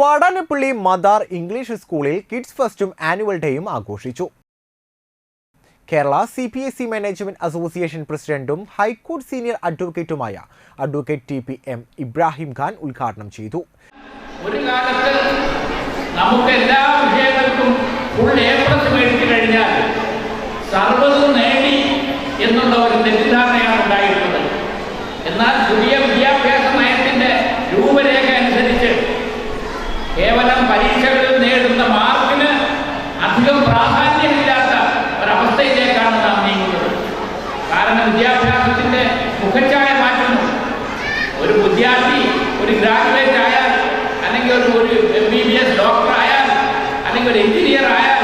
Vadanappally Madar English സ്കൂളിൽ kids ഫസ്റ്റും annual ഡേയും ആഘോഷിച്ചു. Kerala C P S C management association പ്രസിഡന്റും ഹൈക്കോടതി senior അഡ്വക്കേറ്റുമായ advocate T P M Ibrahim Khan ഉദ്ഘാടനം ചെയ്തു. ഒരു കാലത്ത് നമുക്ക് എല്ലാ വിഷയങ്ങൾക്കും ഫുൾ കഴിഞ്ഞാൽ സർവതും നേടി എന്നുള്ള നേടുന്ന മാർക്കിന് അധികം പ്രാധാന്യമില്ലാത്ത ഒരവസ്ഥയിലേക്കാണ് നാം നീങ്ങുന്നത്. കാരണം വിദ്യാഭ്യാസത്തിന്റെ മുഖച്ഛായ മാറ്റുന്നു ഒരു വിദ്യാർത്ഥി ഒരു ഗ്രാജുവേറ്റ് ആയാൽ അല്ലെങ്കിൽ ഒരു ഒരു M B B S doctor ആയാൽ അല്ലെങ്കിൽ ഒരു എഞ്ചിനീയർ ആയാൽ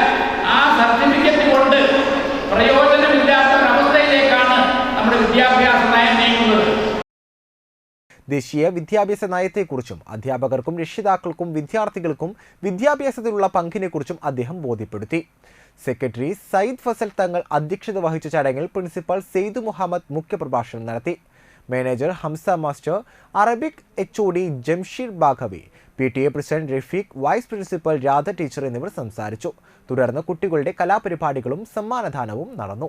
ദേശീയ വിദ്യാഭ്യാസ നയത്തെക്കുറിച്ചും അധ്യാപകർക്കും രക്ഷിതാക്കൾക്കും വിദ്യാർത്ഥികൾക്കും വിദ്യാഭ്യാസത്തിലുള്ള പങ്കിനെക്കുറിച്ചും അദ്ദേഹം ബോധ്യപ്പെടുത്തി. സെക്രട്ടറി സയ്യിദ് ഫസൽ തങ്ങൾ അധ്യക്ഷത വഹിച്ച ചടങ്ങിൽ പ്രിൻസിപ്പൽ സെയ്ദ് മുഹമ്മദ് മുഖ്യപ്രഭാഷണം നടത്തി. Manager Hamsa master Arabic H O D Jamsheer Baghavi P T A president Rafeeq vice principal Radha teacher എന്നിവർ സംസാരിച്ചു. തുടർന്ന് കുട്ടികളുടെ കലാപരിപാടികളും സമ്മാനദാനവും നടന്നു.